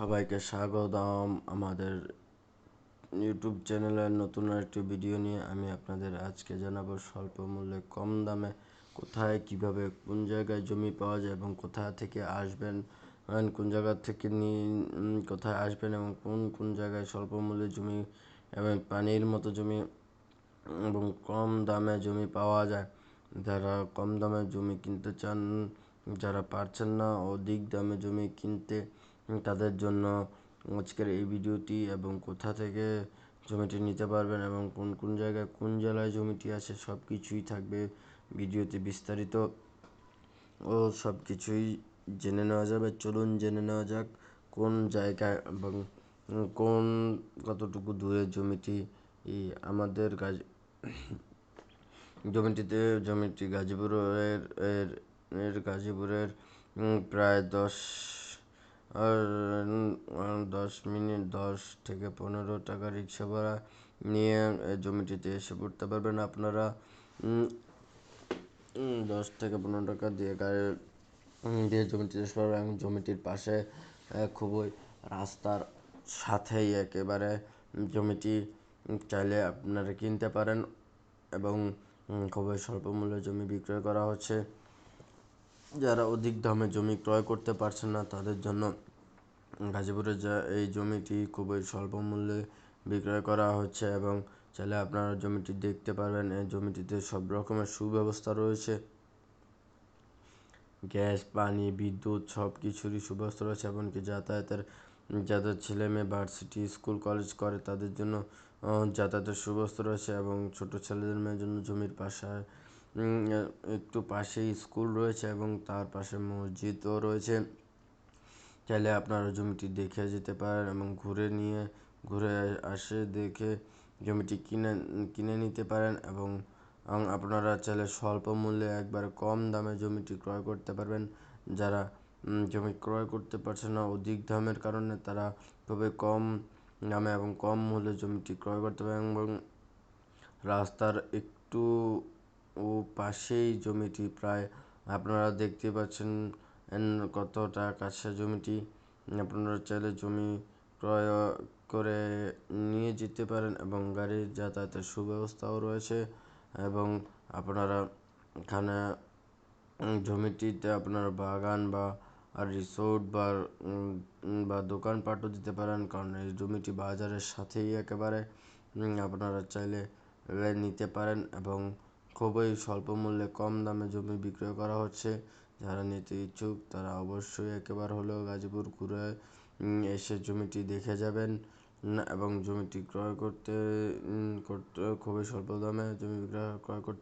সবাইকে স্বাগতম আমাদের ইউটিউব চ্যানেলের নতুন একটি ভিডিও নিয়ে। আমি আপনাদের আজকে জানাব স্বল্প মূল্যে কম দামে কোথায়, কীভাবে, কোন জায়গায় জমি পাওয়া যায় এবং কোথা থেকে আসবেন কোন জায়গা থেকে নিয়ে কোথায় আসবেন এবং কোন কোন জায়গায় স্বল্প মূল্যে জমি এবং পানির মতো জমি এবং কম দামে জমি পাওয়া যায়। যারা কম দামে জমি কিনতে চান, যারা পারছেন না অধিক দামে জমি কিনতে তাদের জন্য আজকের এই ভিডিওটি এবং কোথা থেকে জমিটি নিতে পারবেন এবং কোন কোন জায়গায়, কোন জেলায় জমিটি আছে সব কিছুই থাকবে ভিডিওতে বিস্তারিত। ও সব কিছুই জেনে নেওয়া যাবে। চলুন জেনে নেওয়া যাক কোন জায়গায় এবং কোন, কতটুকু দূরে জমিটি আমাদের গাজ, জমিটিতে, জমিটি গাজীপুরের, এর এর গাজীপুরের প্রায় দশ আর দশ মিনিট, দশ থেকে পনেরো টাকা রিক্সা ভাড়া নিয়ে জমিটিতে এসে পড়তে পারবেন আপনারা। দশ থেকে পনেরো টাকা দিয়ে গাড়ি দিয়ে জমিতে এসে পারবেন জমিটির পাশে খুবই রাস্তার সাথেই একেবারে জমিটি চাইলে আপনারা কিনতে পারেন এবং খুবই স্বল্প মূল্যে জমি বিক্রয় করা হচ্ছে। যারা অধিক দামে জমি ক্রয় করতে পারছেন না, তাদের জন্য গাজীপুরে যা এই জমিটি খুবই স্বল্প মূল্যে বিক্রয় করা হচ্ছে এবং চাইলে আপনারা জমিটি দেখতে পারবেন। এই জমিটিতে সব রকমের সুব্যবস্থা রয়েছে। গ্যাস, পানি, বিদ্যুৎ সব কিছুরই সুব্যবস্থা রয়েছে, এমনকি যাতায়াতের, যাদের ছেলে মেয়ে ভার্সিটি স্কুল কলেজ করে, তাদের জন্য যাতায়াতের সুব্যবস্থা রয়েছে এবং ছোট ছেলেদের মেয়ের জন্য জমির পাশে একটু পাশেই স্কুল রয়েছে এবং তার পাশে মসজিদও রয়েছে। চাইলে আপনারা জমিটি দেখে যেতে পারেন এবং ঘুরে নিয়ে, ঘুরে আসে দেখে জমিটি কিনে কিনে নিতে পারেন এবং আপনারা চাইলে স্বল্প মূল্যে একবারে কম দামে জমিটি ক্রয় করতে পারবেন। যারা জমি ক্রয় করতে পারছে না, অধিক দামের কারণে তারা খুবই কম দামে এবং কম মূল্যে জমিটি ক্রয় করতে পারেন এবং রাস্তার একটু ও পাশেই জমিটি প্রায়, আপনারা দেখতে পাচ্ছেন, এন কতটা কাছে জমিটি। আপনারা চাইলে জমি ক্রয় করে নিয়ে যেতে পারেন এবং গাড়ির যাতায়াতের সুব্যবস্থাও রয়েছে এবং আপনারা এখানে জমিটিতে আপনার বাগান বা রিসোর্ট বা বা দোকানপাটও দিতে পারেন কারণ এই জমিটি বাজারের সাথেই একেবারে আপনারা চাইলে নিতে পারেন এবং খুবই স্বল্প মূল্যে কম দামে জমি বিক্রয় করা হচ্ছে। যারা নিতে ইচ্ছুক, তারা অবশ্যই একবার হলেও গাজীপুর ঘুরে এসে জমিটি দেখে যাবেন। এবং জমিটি ক্রয় করতে করতে খুবই স্বল্প দামে জমি বিক্রয় ক্রয় করতে